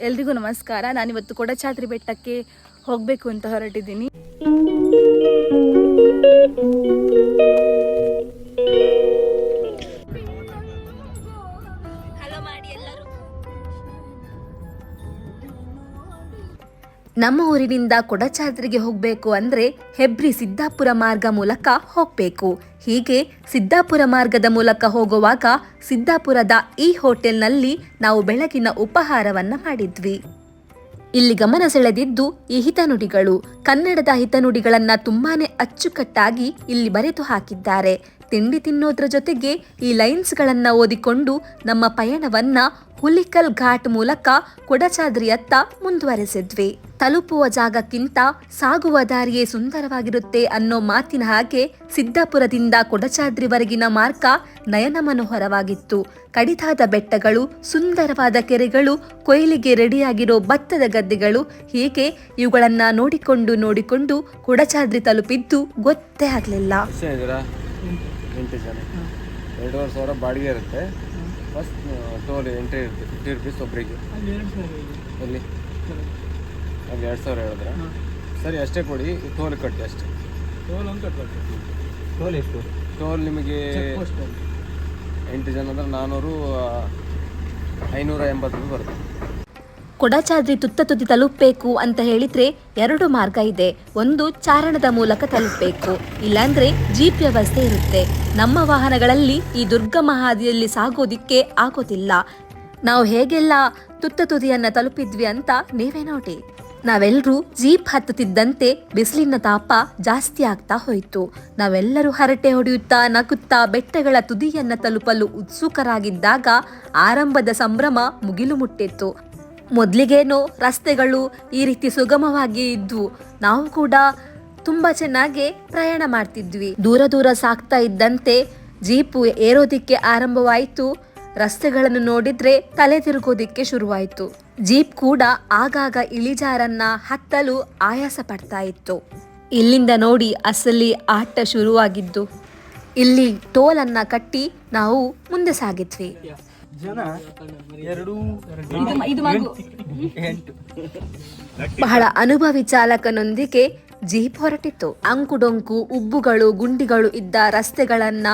ಎಲ್ರಿಗೂ ನಮಸ್ಕಾರ. ನಾನಿವತ್ತು ಕೊಡಚಾದ್ರಿ ಬೆಟ್ಟಕ್ಕೆ ಹೋಗಬೇಕು ಅಂತ ಹೊರಟಿದ್ದೀನಿ. ನಮ್ಮ ಊರಿನಿಂದ ಕೊಡಚಾದ್ರಿಗೆ ಹೋಗಬೇಕು ಅಂದರೆ ಹೆಬ್ರಿ ಸಿದ್ದಾಪುರ ಮಾರ್ಗ ಮೂಲಕ ಹೋಗಬೇಕು. ಹೀಗೆ ಸಿದ್ದಾಪುರ ಮಾರ್ಗದ ಮೂಲಕ ಹೋಗುವಾಗ ಸಿದ್ದಾಪುರದ ಈ ಹೋಟೆಲ್ನಲ್ಲಿ ನಾವು ಬೆಳಗಿನ ಉಪಹಾರವನ್ನ ಮಾಡಿದ್ವಿ. ಇಲ್ಲಿ ಗಮನ ಸೆಳೆದಿದ್ದು ಈ ಹಿತನುಡಿಗಳು. ಕನ್ನಡದ ಹಿತನುಡಿಗಳನ್ನ ತುಂಬಾನೇ ಅಚ್ಚುಕಟ್ಟಾಗಿ ಇಲ್ಲಿ ಬರೆದು ಹಾಕಿದ್ದಾರೆ. ತಿಂಡಿ ತಿನ್ನೋದ್ರ ಜೊತೆಗೆ ಈ ಲೈನ್ಸ್ಗಳನ್ನು ಓದಿಕೊಂಡು ನಮ್ಮ ಪಯಣವನ್ನ ಹುಲಿಕಲ್ ಘಾಟ್ ಮೂಲಕ ಕೊಡಚಾದ್ರಿಯತ್ತ ಮುಂದುವರೆಸಿದ್ವಿ. ತಲುಪುವ ಜಾಗಕ್ಕಿಂತ ಸಾಗುವ ದಾರಿಯೇ ಸುಂದರವಾಗಿರುತ್ತೆ ಅನ್ನೋ ಮಾತಿನ ಹಾಗೆ ಸಿದ್ದಾಪುರದಿಂದ ಕೊಡಚಾದ್ರಿವರೆಗಿನ ಮಾರ್ಗ ನಯನ ಮನೋಹರವಾಗಿತ್ತು. ಕಡಿದಾದ ಬೆಟ್ಟಗಳು ಸುಂದರವಾದ ಕೆರೆಗಳು ಕೊಯ್ಲಿಗೆ ರೆಡಿಯಾಗಿರೋ ಭತ್ತದ ಗದ್ದೆಗಳು ಹೀಗೆ ಇವುಗಳನ್ನ ನೋಡಿಕೊಂಡು ನೋಡಿಕೊಂಡು ಕೊಡಚಾದ್ರಿ ತಲುಪಿದ್ದು ಗೊತ್ತೇ ಆಗಲಿಲ್ಲ. ಬಾಡಿಗೆ ಇರುತ್ತೆ. ಫಸ್ಟ್ ಟೋಲ್ ಎಂಟ್ರಿ ಇರುತ್ತೆ ಫಿಫ್ಟಿ ರುಪೀಸ್ ಒಬ್ಬರಿಗೆ ಎಲ್ಲಿ? ಅಲ್ಲಿ ಎರಡು ಸಾವಿರ ಹೇಳಿದ್ರೆ? ಸರಿ ಅಷ್ಟೇ ಕೊಡಿ ಟೋಲ್ ಕಟ್ಟಿ ಅಷ್ಟೇ. ಟೋಲ್ ಅಂತ ಕಟ್ಬೇಕು ಟೋಲ್ ಎಷ್ಟು? ಟೋಲ್ ನಿಮಗೆ ಎಂಟು ಜನ ಅಂದ್ರೆ ನಾನ್ನೂರು ಐನೂರ ಎಂಬತ್ತು ರೂಪಾಯಿ ಬರುತ್ತೆ. ಕೊಡಚಾದ್ರಿ ತುತ್ತ ತುದಿ ತಲುಪಬೇಕು ಅಂತ ಹೇಳಿದ್ರೆ ಎರಡು ಮಾರ್ಗ ಇದೆ. ಒಂದು, ಚಾರಣದ ಮೂಲಕ ತಲುಪಬೇಕು. ಇಲ್ಲಾಂದ್ರೆ ಜೀಪ್ ವ್ಯವಸ್ಥೆ ಇರುತ್ತೆ. ನಮ್ಮ ವಾಹನಗಳಲ್ಲಿ ಈ ದುರ್ಗಮ ಹಾದಿಯಲ್ಲಿ ಸಾಗೋದಿಕ್ಕೆ ಆಗೋದಿಲ್ಲ. ನಾವು ಹೇಗೆಲ್ಲ ತುತ್ತ ತುದಿಯನ್ನ ತಲುಪಿದ್ವಿ ಅಂತ ನೀವೇ ನೋಡಿ. ನಾವೆಲ್ಲರೂ ಜೀಪ್ ಹತ್ತುತ್ತಿದ್ದಂತೆ ಬಿಸಿಲಿನ ತಾಪ ಜಾಸ್ತಿ ಆಗ್ತಾ ಹೋಯಿತು. ನಾವೆಲ್ಲರೂ ಹರಟೆ ಹೊಡೆಯುತ್ತಾ ನಗುತ್ತಾ ಬೆಟ್ಟಗಳ ತುದಿಯನ್ನ ತಲುಪಲು ಉತ್ಸುಕರಾಗಿದ್ದಾಗ ಆರಂಭದ ಸಂಭ್ರಮ ಮುಗಿಲು ಮುಟ್ಟಿತ್ತು. ಮೊದಲಿಗೇನೋ ರಸ್ತೆಗಳು ಈ ರೀತಿ ಸುಗಮವಾಗಿ ಇದ್ವು. ನಾವು ಕೂಡ ತುಂಬಾ ಚೆನ್ನಾಗಿ ಪ್ರಯಾಣ ಮಾಡ್ತಿದ್ವಿ. ದೂರ ದೂರ ಸಾಗ್ತಾ ಇದ್ದಂತೆ ಜೀಪು ಏರೋದಿಕ್ಕೆ ಆರಂಭವಾಯಿತು. ರಸ್ತೆಗಳನ್ನು ನೋಡಿದ್ರೆ ತಲೆ ತಿರುಗೋದಿಕ್ಕೆ ಶುರುವಾಯಿತು. ಜೀಪ್ ಕೂಡ ಆಗಾಗ ಇಳಿಜಾರನ್ನ ಹತ್ತಲು ಆಯಾಸ ಪಡ್ತಾ ಇತ್ತು. ಇಲ್ಲಿಂದ ನೋಡಿ ಅಸಲಿ ಆಟ ಶುರುವಾಗಿದ್ದು. ಇಲ್ಲಿ ಟೋಲನ್ನ ಕಟ್ಟಿ ನಾವು ಮುಂದೆ ಸಾಗಿದ್ವಿ. ಜನ ಎರಡು ಎಂಟು. ಬಹಳ ಅನುಭವಿ ಚಾಲಕನೊಂದಿಗೆ ಜೀಪ್ ಹೊರಟಿತ್ತು. ಅಂಕುಡೊಂಕು ಉಬ್ಬುಗಳು ಗುಂಡಿಗಳು ಇದ್ದ ರಸ್ತೆಗಳನ್ನ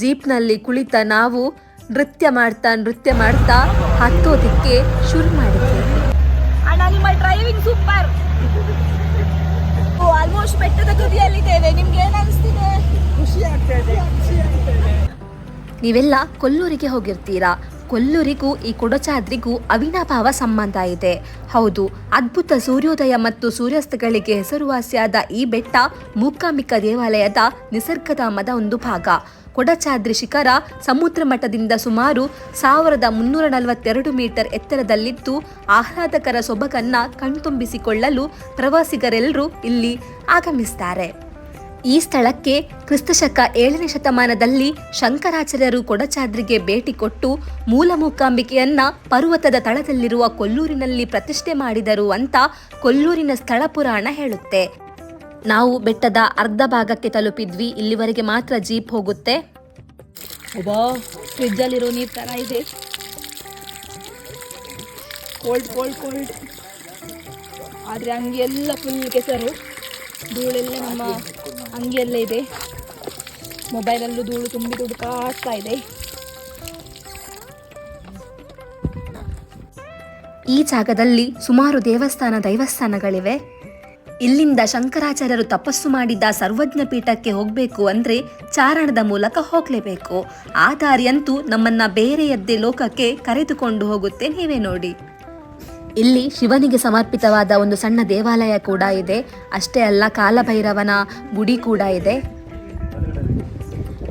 ಜೀಪ್ನಲ್ಲಿ ಕುಳಿತ ನಾವು ನೃತ್ಯ ಮಾಡ್ತಾ ನೃತ್ಯ ಮಾಡ್ತಾ ಹತ್ತೋದಿಕ್ಕೆ ಶುರು ಮಾಡಿದ್ವಿ. ಅಣ್ಣ ನಿಮ್ಮ ಡ್ರೈವಿಂಗ್ ಸೂಪರ್ ಆಲ್ಮೋಸ್ಟ್ ಬೆಟ್ಟದ ತುದಿಯಲ್ಲಿದ್ದೇವೆ. ನಿಮ್ಗೆ ಏನ್ ಅನಿಸ್ತಿದೆ? ಖುಷಿ ಆಗ್ತಾ ಇದೆ. ನೀವೆಲ್ಲ ಕೊಲ್ಲೂರಿಗೆ ಹೋಗಿರ್ತೀರಾ? ಕೊಲ್ಲೂರಿಗೂ, ಈ ಕೊಡಚಾದ್ರಿಗೂ ಅವಿನಾಭಾವ ಸಂಬಂಧ ಇದೆ. ಹೌದು, ಅದ್ಭುತ ಸೂರ್ಯೋದಯ ಮತ್ತು ಸೂರ್ಯಾಸ್ತಗಳಿಗೆ ಹೆಸರುವಾಸಿಯಾದ ಈ ಬೆಟ್ಟ ಮೂಕಾಂಬಿಕ ದೇವಾಲಯದ ನಿಸರ್ಗಧಾಮದ ಒಂದು ಭಾಗ. ಕೊಡಚಾದ್ರಿ ಶಿಖರ ಸಮುದ್ರ ಮಟ್ಟದಿಂದ ಸುಮಾರು ಸಾವಿರದ ಮುನ್ನೂರ ನಲವತ್ತೆರಡು ಮೀಟರ್ ಎತ್ತರದಲ್ಲಿದ್ದು, ಆಹ್ಲಾದಕರ ಸೊಬಗನ್ನ ಕಣ್ತುಂಬಿಸಿಕೊಳ್ಳಲು ಪ್ರವಾಸಿಗರೆಲ್ಲರೂ ಇಲ್ಲಿ ಆಗಮಿಸ್ತಾರೆ. ಈ ಸ್ಥಳಕ್ಕೆ ಕ್ರಿಸ್ತಶಕ ಏಳನೇ ಶತಮಾನದಲ್ಲಿ ಶಂಕರಾಚಾರ್ಯರು ಕೊಡಚಾದ್ರಿಗೆ ಭೇಟಿ ಕೊಟ್ಟು ಮೂಲ ಮೂಕಾಂಬಿಕೆಯನ್ನ ಪರ್ವತದ ತಳದಲ್ಲಿರುವ ಕೊಲ್ಲೂರಿನಲ್ಲಿ ಪ್ರತಿಷ್ಠೆ ಮಾಡಿದರು ಅಂತ ಕೊಲ್ಲೂರಿನ ಸ್ಥಳ ಪುರಾಣ ಹೇಳುತ್ತೆ. ನಾವು ಬೆಟ್ಟದ ಅರ್ಧ ಭಾಗಕ್ಕೆ ತಲುಪಿದ್ವಿ, ಇಲ್ಲಿವರೆಗೆ ಮಾತ್ರ ಜೀಪ್ ಹೋಗುತ್ತೆ. ಫ್ರಿಜ್ಜಲ್ಲಿರೋ ನೀರು ಥರ ಇದೆ. ಕೋಲ್ಡ್ ಅಂಗಿಯೆಲ್ಲ ಫುಲ್ ಕೆಸರು. ಧೂಳೆಲ್ಲ ನಮ್ಮ ಅಂಗಿಯಲ್ಲೇ ಇದೆ. ಮೊಬೈಲಲ್ಲೂ ಧೂಳು ತುಂಬಿ ತುಡುಕಾಡ್ತಾ ಇದೆ. ಈ ಜಾಗದಲ್ಲಿ ಸುಮಾರು ದೇವಸ್ಥಾನ, ದೈವಸ್ಥಾನಗಳಿವೆ. ಇಲ್ಲಿಂದ ಶಂಕರಾಚಾರ್ಯರು ತಪಸ್ಸು ಮಾಡಿದ ಸರ್ವಜ್ಞ ಪೀಠಕ್ಕೆ ಹೋಗಬೇಕು ಅಂದ್ರೆ ಚಾರಣದ ಮೂಲಕ ಹೋಗಲೇಬೇಕು. ಆ ದಾರಿಯಂತೂ ನಮ್ಮನ್ನು ಬೇರೆಯದ್ದೇ ಲೋಕಕ್ಕೆ ಕರೆದುಕೊಂಡು ಹೋಗುತ್ತೆ ನೀವೇ ನೋಡಿ. ಇಲ್ಲಿ ಶಿವನಿಗೆ ಸಮರ್ಪಿತವಾದ ಒಂದು ಸಣ್ಣ ದೇವಾಲಯ ಕೂಡ ಇದೆ. ಅಷ್ಟೇ ಅಲ್ಲ, ಕಾಲಭೈರವನ ಗುಡಿ ಕೂಡ ಇದೆ.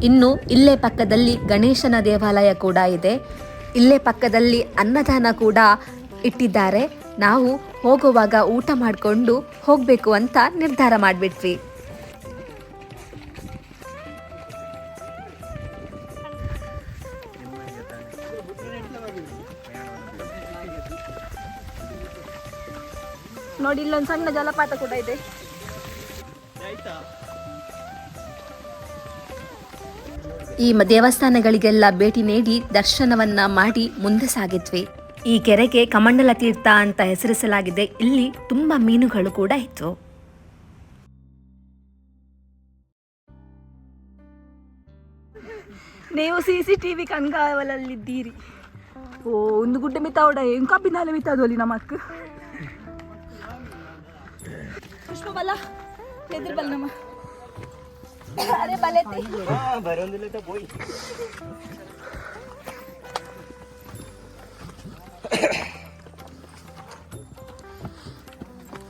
ಇನ್ನು ಇಲ್ಲೇ ಪಕ್ಕದಲ್ಲಿ ಗಣೇಶನ ದೇವಾಲಯ ಕೂಡ ಇದೆ. ಇಲ್ಲೇ ಪಕ್ಕದಲ್ಲಿ ಅನ್ನದಾನ ಕೂಡ ಇಟ್ಟಿದ್ದಾರೆ. ನಾವು ಹೋಗುವಾಗ ಊಟ ಮಾಡಿಕೊಂಡು ಹೋಗಬೇಕು ಅಂತ ನಿರ್ಧಾರ ಮಾಡಿಬಿಟ್ವಿ. ನೋಡಿ ಇಲ್ಲೊಂದು ಸಣ್ಣ ಜಲಪಾತ ಕೂಡ ಇದೆ. ಈ ಮ- ದೇವಸ್ಥಾನಗಳಿಗೆಲ್ಲ ಭೇಟಿ ನೀಡಿ ದರ್ಶನವನ್ನ ಮಾಡಿ ಮುಂದೆ ಸಾಗಿದ್ವಿ. ಈ ಕೆರೆಗೆ ಕಮಂಡಲ ತೀರ್ಥ ಅಂತ ಹೆಸರಿಸಲಾಗಿದೆ. ಇಲ್ಲಿ ತುಂಬಾ ಮೀನುಗಳು ಕೂಡ ಇತ್ತು ನೀವು ಸಿ ಸಿ ಟಿ ವಿ ಕಣ್ಗಾವಲಲ್ಲಿದ್ದೀರಿ. ಓ ಒಂದು ಗುಡ್ಡೆ ಮಿತಾವಡ ಏನು ಅದು ಅಲ್ಲಿ ನಮ್ಮ ಪುಷ್ಪ ಬಲ ಎದುರು ಬಲ ಅರೆ ಬಲೆತೆ ಬರೋದಿಲ್ಲ ಬೋಯ್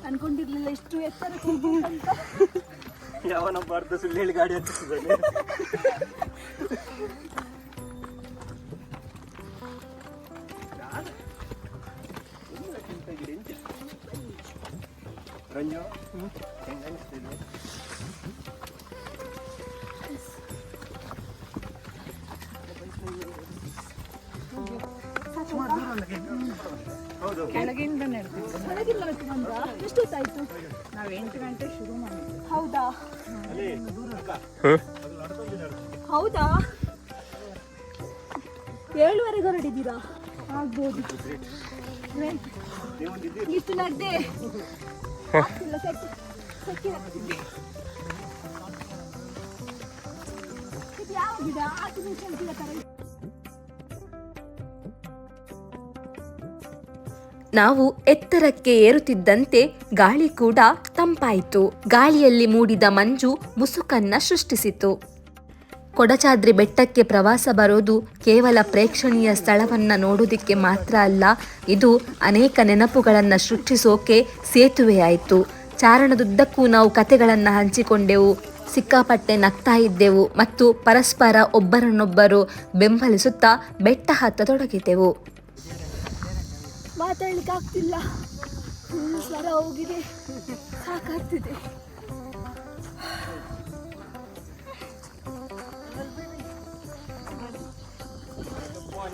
ಅನ್ಕೊಂಡಿರ್ಲಿಲ್ಲ ಇಷ್ಟು ಎತ್ತರ ಅಂತ ಯಾವನ ಬರ್ದ ಗಾಡಿ ಹತ್ತಿಸಿದ್ದಾನೆ. ರಂಜು ಹೆಂಗ್ ಅನಿಸ್ತಿದೆ ಹೌದು ಬಂದ ನಾವು ಎಂಟು ಗಂಟೆ ಶುರು ಮಾಡಿದ್ವಿ ಹೌದಾ? ಹೌದಾ ಏಳುವರೆಗೆ ಹೊರಡಿದ್ದೀರಾ ಆಗ್ಬೋದು. ಇಷ್ಟು ನಡ್ದೆ. ನಾವು ಎತ್ತರಕ್ಕೆ ಏರುತ್ತಿದ್ದಂತೆ ಗಾಳಿ ಕೂಡ ತಂಪಾಯಿತು. ಗಾಳಿಯಲ್ಲಿ ಮೂಡಿದ ಮಂಜು ಮುಸುಕನ್ನ ಸೃಷ್ಟಿಸಿತು. ಕೊಡಚಾದ್ರಿ ಬೆಟ್ಟಕ್ಕೆ ಪ್ರವಾಸ ಬರೋದು ಕೇವಲ ಪ್ರೇಕ್ಷಣೀಯ ಸ್ಥಳವನ್ನ ನೋಡೋದಿಕ್ಕೆ ಮಾತ್ರ ಅಲ್ಲ, ಇದು ಅನೇಕ ನೆನಪುಗಳನ್ನು ಸೃಷ್ಟಿಸೋಕೆ ಸೇತುವೆಯಾಯಿತು ಚಾರಣದುದ್ದಕ್ಕೂ ನಾವು ಕತೆಗಳನ್ನು ಹಂಚಿಕೊಂಡೆವು, ಸಿಕ್ಕಾಪಟ್ಟೆ ನಗ್ತಾ ಇದ್ದೆವು ಮತ್ತು ಪರಸ್ಪರ ಒಬ್ಬರನ್ನೊಬ್ಬರು ಬೆಂಬಲಿಸುತ್ತಾ ಬೆಟ್ಟ ಹತ್ತತೊಡಗಿದೆವು. ಮಾತಾಡ್ಲಿಕ್ಕೆ ಆಗ್ತಿಲ್ಲ ಫುಲ್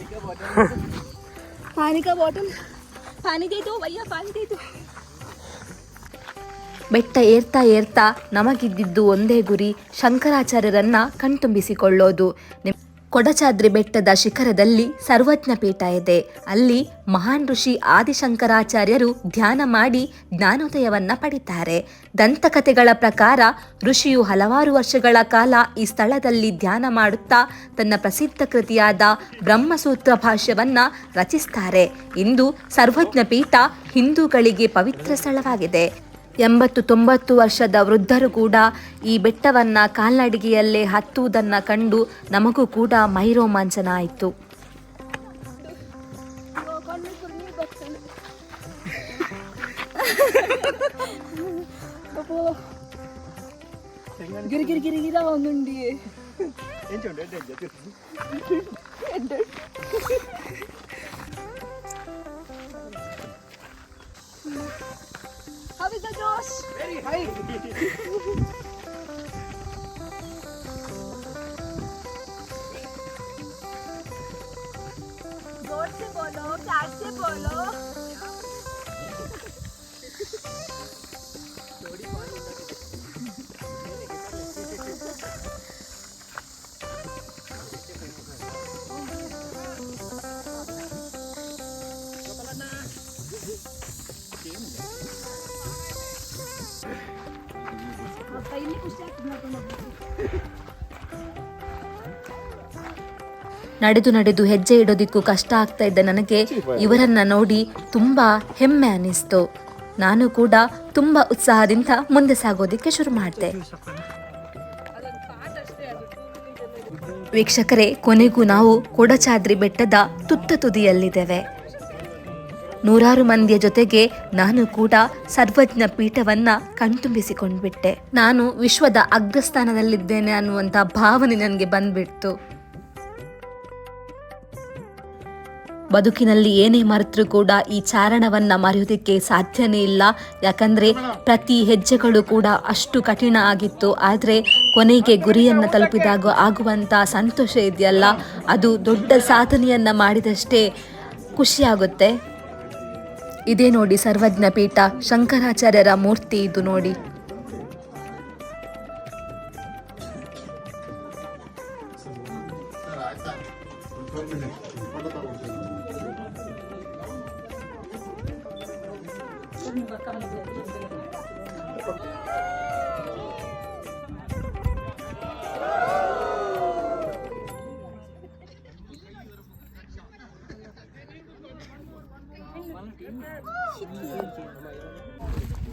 ಸ್ವರ ಹೋಗಿದೆ ಸಾಕಾಗ್ತಿದೆ पानी का बॉटल पानी दे दो भैया पानी दे दो ಬೆಟ್ಟ ಏರ್ತಾ ಏರ್ತಾ ನಮಗಿದ್ದಿದ್ದು ಒಂದೇ ಗುರಿ ಶಂಕರಾಚಾರ್ಯರನ್ನ ಕಣ್ತುಂಬಿಸಿಕೊಳ್ಳೋದು ನಿಮ್- ಕೊಡಚಾದ್ರಿ ಬೆಟ್ಟದ ಶಿಖರದಲ್ಲಿ ಸರ್ವಜ್ಞ ಪೀಠ ಇದೆ. ಅಲ್ಲಿ ಮಹಾನ್ ಋಷಿ ಆದಿಶಂಕರಾಚಾರ್ಯರು ಧ್ಯಾನ ಮಾಡಿ ಜ್ಞಾನೋದಯವನ್ನ ಪಡಿತಾರೆ. ದಂತಕಥೆಗಳ ಪ್ರಕಾರ ಋಷಿಯು ಹಲವಾರು ವರ್ಷಗಳ ಕಾಲ ಈ ಸ್ಥಳದಲ್ಲಿ ಧ್ಯಾನ ಮಾಡುತ್ತಾ ತನ್ನ ಪ್ರಸಿದ್ಧ ಕೃತಿಯಾದ ಬ್ರಹ್ಮಸೂತ್ರ ಭಾಷ್ಯವನ್ನ ರಚಿಸ್ತಾರೆ. ಇಂದು ಸರ್ವಜ್ಞ ಪೀಠ ಹಿಂದೂಗಳಿಗೆ ಪವಿತ್ರ ಸ್ಥಳವಾಗಿದೆ. ಎಂಬತ್ತು ತೊಂಬತ್ತು ವರ್ಷದ ವೃದ್ಧರು ಕೂಡ ಈ ಬೆಟ್ಟವನ್ನ ಕಾಲ್ನಡಿಗೆಯಲ್ಲೇ ಹತ್ತುವುದನ್ನು ಕಂಡು ನಮಗೂ ಕೂಡ ಮೈರೋಮಾಂಚನ ಆಯಿತು is the Josh? Very high. जोर से बोलो प्यार से बोलो ಇಲ್ಲಿ ಖುಷಿ ಆಗ್ತದೆ ನೋಡ್ಕೊಂಡು ಹೋಗ್ಲಿಕ್ಕೆ. ನಡೆದು ನಡೆದು ಹೆಜ್ಜೆ ಇಡೋದಿಕ್ಕೂ ಕಷ್ಟ ಆಗ್ತಾ ಇದ್ದ ನನಗೆ ಇವರನ್ನ ನೋಡಿ ತುಂಬಾ ಹೆಮ್ಮೆ ಅನ್ನಿಸ್ತು ನಾನು ಕೂಡ ತುಂಬಾ ಉತ್ಸಾಹದಿಂದ ಮುಂದೆ ಸಾಗೋದಿಕ್ಕೆ ಶುರು ಮಾಡಿದೆ. ವೀಕ್ಷಕರೇ ಕೊನೆಗೂ ನಾವು ಕೊಡಚಾದ್ರಿ ಬೆಟ್ಟದ ತುತ್ತ ತುದಿಯಲ್ಲಿದ್ದೇವೆ. ನೂರಾರು ಮಂದಿಯ ಜೊತೆಗೆ ನಾನು ಕೂಡ ಸರ್ವಜ್ಞ ಪೀಠವನ್ನ ಕಣ್ತುಂಬಿಸಿಕೊಂಡ್ಬಿಟ್ಟೆ. ನಾನು ವಿಶ್ವದ ಅಗ್ರಸ್ಥಾನದಲ್ಲಿದ್ದೇನೆ ಅನ್ನುವಂಥ ಭಾವನೆ ನನಗೆ ಬಂದ್ಬಿಡ್ತು. ಬದುಕಿನಲ್ಲಿ ಏನೇ ಮರೆತರೂ ಕೂಡ ಈ ಚಾರಣವನ್ನ ಮರೆಯೋದಕ್ಕೆ ಸಾಧ್ಯನೇ ಇಲ್ಲ. ಯಾಕಂದ್ರೆ ಪ್ರತಿ ಹೆಜ್ಜೆಗಳು ಕೂಡ ಅಷ್ಟು ಕಠಿಣ ಆಗಿತ್ತು. ಆದರೆ ಕೊನೆಗೆ ಗುರಿಯನ್ನ ತಲುಪಿದಾಗ ಆಗುವಂತ ಸಂತೋಷ ಇದೆಯಲ್ಲ? ಅದು ದೊಡ್ಡ ಸಾಧನೆಯನ್ನ ಮಾಡಿದಷ್ಟೇ ಖುಷಿಯಾಗುತ್ತೆ. ಇದೇ ನೋಡಿ ಸರ್ವಜ್ಞ ಪೀಠ ಶಂಕರಾಚಾರ್ಯರ ಮೂರ್ತಿ ಇದು ನೋಡಿ.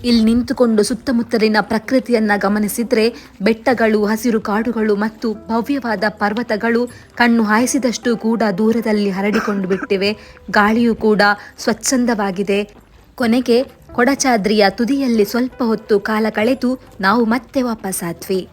ಇಲ್ಲಿ ನಿಂತುಕೊಂಡು ಸುತ್ತಮುತ್ತಲಿನ ಪ್ರಕೃತಿಯನ್ನ ಗಮನಿಸಿದ್ರೆ ಬೆಟ್ಟಗಳು, ಹಸಿರು ಕಾಡುಗಳು ಮತ್ತು ಭವ್ಯವಾದ ಪರ್ವತಗಳು ಕಣ್ಣು ಹಾಯಿಸಿದಷ್ಟು ಕೂಡ ದೂರದಲ್ಲಿ ಹರಡಿಕೊಂಡು ಬಿಟ್ಟಿವೆ. ಗಾಳಿಯೂ ಕೂಡ ಸ್ವಚ್ಛಂದವಾಗಿದೆ. ಕೊನೆಗೆ ಕೊಡಚಾದ್ರಿಯ ತುದಿಯಲ್ಲಿ ಸ್ವಲ್ಪ ಹೊತ್ತು ಕಾಲ ಕಳೆದು ನಾವು ಮತ್ತೆ ವಾಪಸ್ಸಾದ್ವಿ